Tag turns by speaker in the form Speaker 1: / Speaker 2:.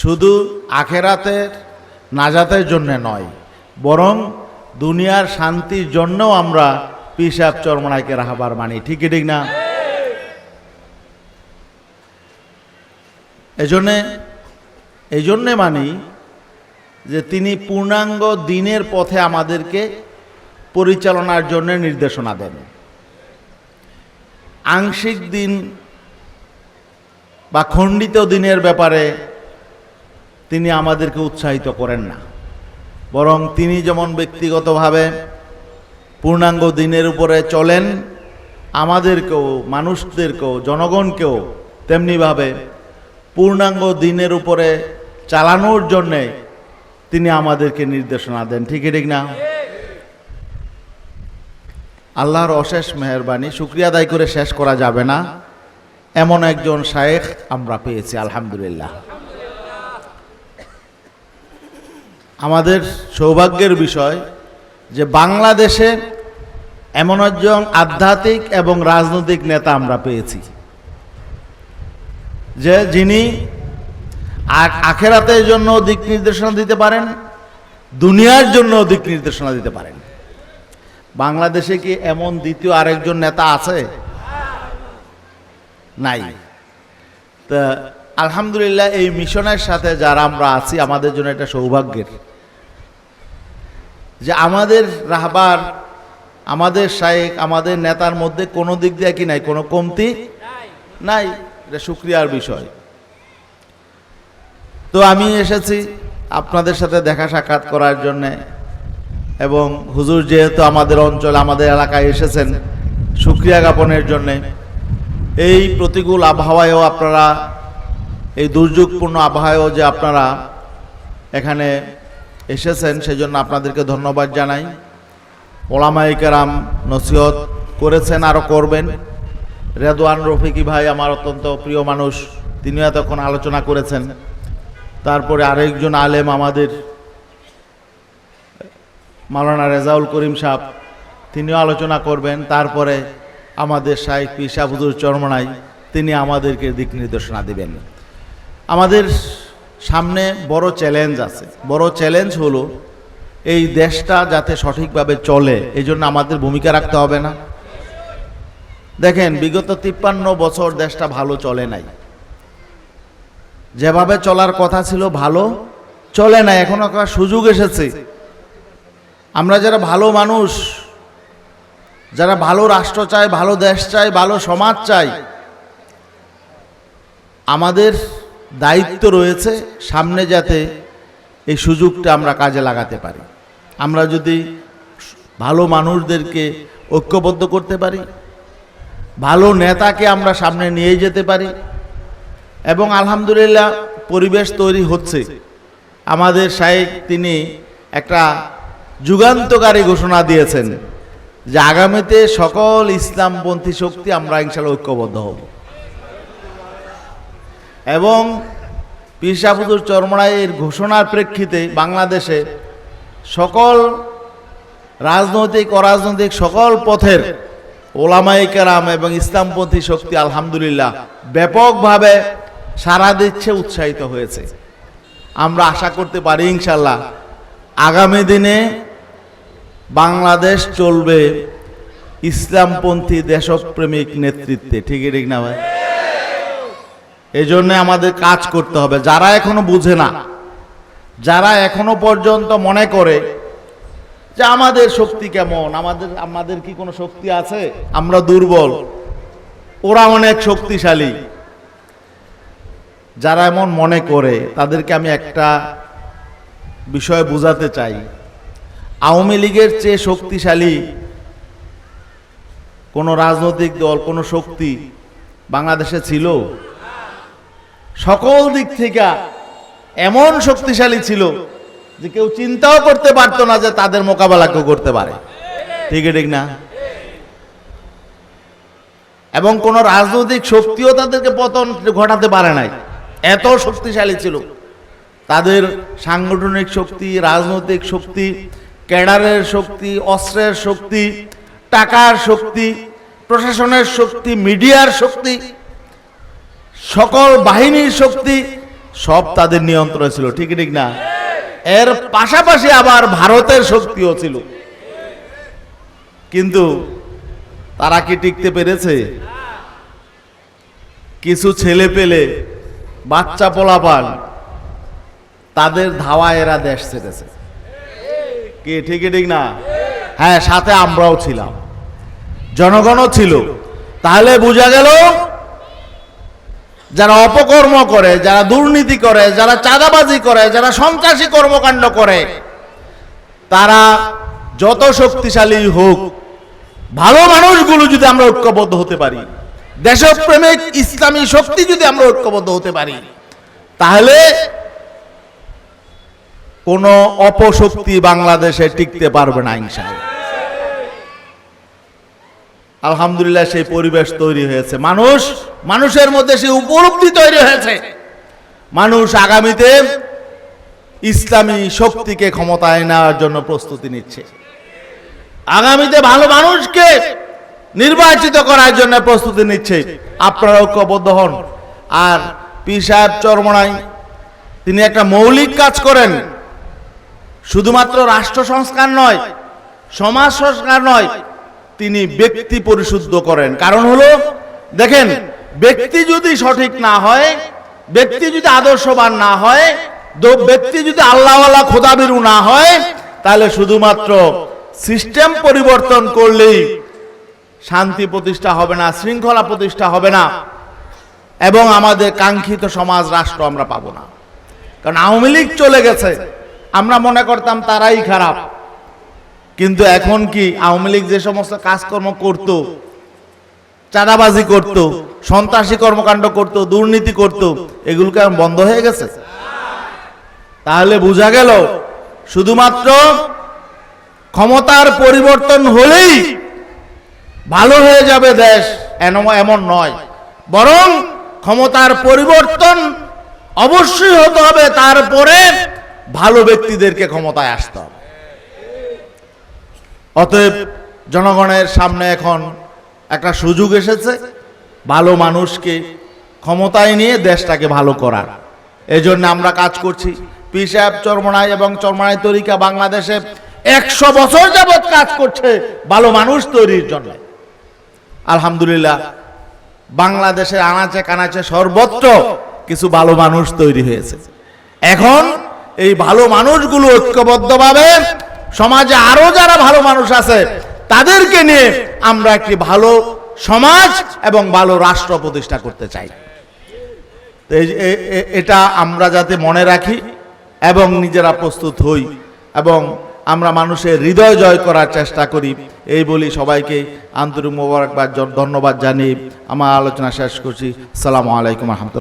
Speaker 1: শুধু আখেরাতের নাজাতের জন্যে নয়, বরং দুনিয়ার শান্তির জন্যও আমরা পিসাব চরমনাইকে রাহাবার মানি। ঠিকই ঠিক না? এজন্যে এই জন্যে মানি যে তিনি পূর্ণাঙ্গ দিনের পথে আমাদেরকে পরিচালনার জন্য নির্দেশনা দেন। আংশিক দিন বা খণ্ডিত দিনের ব্যাপারে তিনি আমাদেরকে উৎসাহিত করেন না। বরং তিনি যেমন ব্যক্তিগতভাবে পূর্ণাঙ্গ দিনের উপরে চলেন, আমাদেরকেও, মানুষদেরকেও, জনগণকেও তেমনিভাবে পূর্ণাঙ্গ দিনের উপরে চালানোর জন্যে তিনি আমাদেরকে নির্দেশনা দেন। ঠিক ঠিক না? আল্লাহর অশেষ মেহরবানি, শুক্রিয়া আদায় করে শেষ করা যাবে না। এমন একজন শায়েখ আমরা পেয়েছি, আলহামদুলিল্লাহ। আমাদের সৌভাগ্যের বিষয় যে বাংলাদেশে এমন একজন আধ্যাত্মিক এবং রাজনৈতিক নেতা আমরা পেয়েছি। যে যিনি আখেরাতের জন্য দিক নির্দেশনা দিতে পারেন, দুনিয়ার জন্য দিক নির্দেশনা দিতে পারেন। বাংলাদেশে কি এমন দ্বিতীয় আরেকজন নেতা আছে? নাই। তা আলহামদুলিল্লাহ এই মিশনের সাথে যারা আমরা আছি, আমাদের জন্য এটা সৌভাগ্যের। যে আমাদের রাহবার, আমাদের শায়েক, আমাদের নেতার মধ্যে কোনো দিক দিয়ে কি নাই? কোনো কমতি নাই? এটা শুক্রিয়ার বিষয়। তো আমি এসেছি আপনাদের সাথে দেখা সাক্ষাৎ করার জন্যে এবং হুজুর যেহেতু আমাদের অঞ্চল, আমাদের এলাকায় এসেছেন সুক্রিয়া জ্ঞাপনের জন্যে। এই প্রতিকূল আবহাওয়ায়ও আপনারা, এই দুর্যোগপূর্ণ আবহাওয়ায়ও যে আপনারা এখানে এসেছেন, সেজন্য আপনাদেরকে ধন্যবাদ জানাই। ওলামাই কেরাম নসিহত করেছেন আরও করবেন। রেদওয়ান রফিকি ভাই আমার অত্যন্ত প্রিয় মানুষ, তিনিও এতক্ষণ আলোচনা করেছেন। তারপরে আরেকজন আলেম আমাদের, মাওলানা রেজাউল করিম সাহেব, তিনিও আলোচনা করবেন। তারপরে আমাদের শাইখ পিসা হুজুর চরমনাই, তিনি আমাদেরকে দিক নির্দেশনা দিবেন। আমাদের সামনে বড় চ্যালেঞ্জ আছে। বড় চ্যালেঞ্জ হলো এই দেশটা যাতে সঠিকভাবে চলে এই জন্য আমাদের ভূমিকা রাখতে হবে না। দেখেন, বিগত তিপ্পান্ন বছর দেশটা ভালো চলে নাই। যেভাবে চলার কথা ছিল ভালো, চলে না এখন একটা সুযোগ এসেছে। আমরা যারা ভালো মানুষ, যারা ভালো রাষ্ট্র চাই ভালো দেশ চাই ভালো সমাজ চাই আমাদের দায়িত্ব রয়েছে সামনে যাতে এই সুযোগটা আমরা কাজে লাগাতে পারি। আমরা যদি ভালো মানুষদেরকে ঐক্যবদ্ধ করতে পারি, ভালো নেতাকে আমরা সামনে নিয়ে যেতে পারি এবং আলহামদুলিল্লাহ পরিবেশ তৈরি হচ্ছে। আমাদের শাহেক তিনি একটা যুগান্তকারী ঘোষণা দিয়েছেন যে আগামীতে সকল ইসলামপন্থী শক্তি আমরা ইনশাল্লাহ ঐক্যবদ্ধ হব। এবং পিরসাফুদুর চরমড়াইয়ের ঘোষণার প্রেক্ষিতে বাংলাদেশে সকল রাজনৈতিক, অরাজনৈতিক সকল পথের ওলামাই কেরাম এবং ইসলামপন্থী শক্তি আলহামদুলিল্লাহ ব্যাপকভাবে সারা দিচ্ছে, উৎসাহিত হয়েছে। আমরা আশা করতে পারি ইনশাল্লাহ আগামী দিনে বাংলাদেশ চলবে ইসলামপন্থী দেশপ্রেমিক নেতৃত্বে। ঠিকই ঠিক না ভাই? এই জন্য আমাদের কাজ করতে হবে। যারা এখনও বুঝে না, যারা এখনও পর্যন্ত মনে করে যে আমাদের শক্তি কেমন, আমাদের আমাদের কি কোনো শক্তি আছে? আমরা দুর্বল। ওরা অনেক শক্তিশালী। যারা এমন মনে করে, তাদেরকে আমি একটা বিষয় বোঝাতে চাই। আওয়ামী লীগের চেয়ে শক্তিশালী কোনো রাজনৈতিক দল, কোনো শক্তি বাংলাদেশে ছিল? সকল দিক থেকে এমন শক্তিশালী ছিল যে কেউ চিন্তাও করতে পারতো না যে তাদের মোকাবেলা কেউ করতে পারে। ঠিক ঠিক না? এবং কোন রাজনৈতিক শক্তিও তাদেরকে পতন ঘটাতে পারে নাই। এত শক্তিশালী ছিল। তাদের সাংগঠনিক শক্তি, রাজনৈতিক শক্তি, ক্যাডারের শক্তি, অস্ত্রের শক্তি, টাকার শক্তি, প্রশাসনের শক্তি, মিডিয়ার শক্তি সকল বাহিনীর শক্তি সব তাদের নিয়ন্ত্রণে ছিল, ঠিক ঠিক না? এর পাশাপাশি আবার ভারতের শক্তিও ছিল। কিন্তু তারা কি টিকতে পেরেছে? কিছু ছেলে পেলে, বাচ্চা পোলাপান, তাদের ধাওয়া এরা দেশ ছেড়েছে। কি, ঠিক ঠিক না? হ্যাঁ সাথে আমরাও ছিলাম। জনগণও ছিল। তাহলে বোঝা গেল যারা অপকর্ম করে, যারা দুর্নীতি করে, যারা চাঁদাবাজি করে, যারা সন্ত্রাসী কর্মকাণ্ড করে, তারা যত শক্তিশালী হোক, ভালো মানুষগুলো যদি আমরা ঐক্যবদ্ধ হতে পারি, দেশপ্রেমিক ইসলামী শক্তি যদি আমরা ঐক্যবদ্ধ হতে পারি, তাহলে কোন অপশক্তি বাংলাদেশে টিকতে পারবে না ইনশাআল্লাহ। আলহামদুলিল্লাহ, সেই পরিবেশ তৈরি হয়েছে। মানুষ, মানুষের মধ্যে সেই উপলব্ধি তৈরি হয়েছে। মানুষ আগামীতে ইসলামী শক্তিকে ক্ষমতায় নেওয়ার জন্য প্রস্তুতি নিচ্ছে। আগামীতে ভালো মানুষকে নির্বাচিত করার জন্য প্রস্তুতি নিচ্ছে। আপনারা ঐক্যবদ্ধ হন। আর পি সাহেব চরমনাই, তিনি একটা মৌলিক কাজ করেন। শুধুমাত্র রাষ্ট্র সংস্কার নয়, সমাজ সংস্কার নয় তিনি ব্যক্তি পরিশুদ্ধ করেন। কারণ হলো, দেখেন, ব্যক্তি যদি সঠিক না হয়, ব্যক্তি যদি আদর্শবান না হয় ব্যক্তি যদি আল্লাহওয়ালা খোদাবিরু না হয়, তাহলে শুধুমাত্র সিস্টেম পরিবর্তন করলেই শান্তি প্রতিষ্ঠা হবে না, শৃঙ্খলা প্রতিষ্ঠা হবে না, এবং আমাদের কাঙ্ক্ষিত সমাজ, রাষ্ট্র আমরা পাবো না। কারণ আওয়ামী লীগ চলে গেছে, আমরা মনে করতাম তারাই খারাপ। কিন্তু এখন কি আওয়ামী লীগ যে সমস্ত কাজকর্ম করত, চাঁদাবাজি করত, সন্ত্রাসী কর্মকাণ্ড করত, দুর্নীতি করত, এগুলো এখন বন্ধ হয়ে গেছে? তাহলে বোঝা গেল, শুধুমাত্র ক্ষমতার পরিবর্তন হলেই ভালো হয়ে যাবে দেশ এমন নয়। বরং ক্ষমতার পরিবর্তন অবশ্যই হতে হবে, তারপরে ভালো ব্যক্তিদেরকে ক্ষমতায় আসতে হবে। অতএব জনগণের সামনে এখন একটা সুযোগ এসেছে ভালো মানুষকে ক্ষমতায় নিয়ে দেশটাকে ভালো করার। এই জন্য আমরা কাজ করছি। পি সাহেব চরমনাই এবং চরমনাই তরিকা বাংলাদেশে একশো বছর যাবৎ কাজ করছে ভালো মানুষ তৈরির জন্য। আলহামদুলিল্লাহ, বাংলাদেশের আনাচে কানাচে সর্বত্র কিছু ভালো মানুষ তৈরি হয়েছে। এখন এই ভালো মানুষগুলো ঐক্যবদ্ধভাবে সমাজে আরও যারা ভালো মানুষ আছে, তাদেরকে নিয়ে আমরা একটি ভালো সমাজ এবং ভালো রাষ্ট্র প্রতিষ্ঠা করতে চাই। এটা আমরা যাতে মনে রাখি এবং নিজেরা প্রস্তুত হই এবং আমরা মানুষের হৃদয় জয় করার চেষ্টা করি, এই বলি সবাইকে আন্তরিক মোবারকবাদ, ধন্যবাদ জানিয়ে আমার আলোচনা শেষ করছি। সালামু আলাইকুম রহমতুল্লাহ।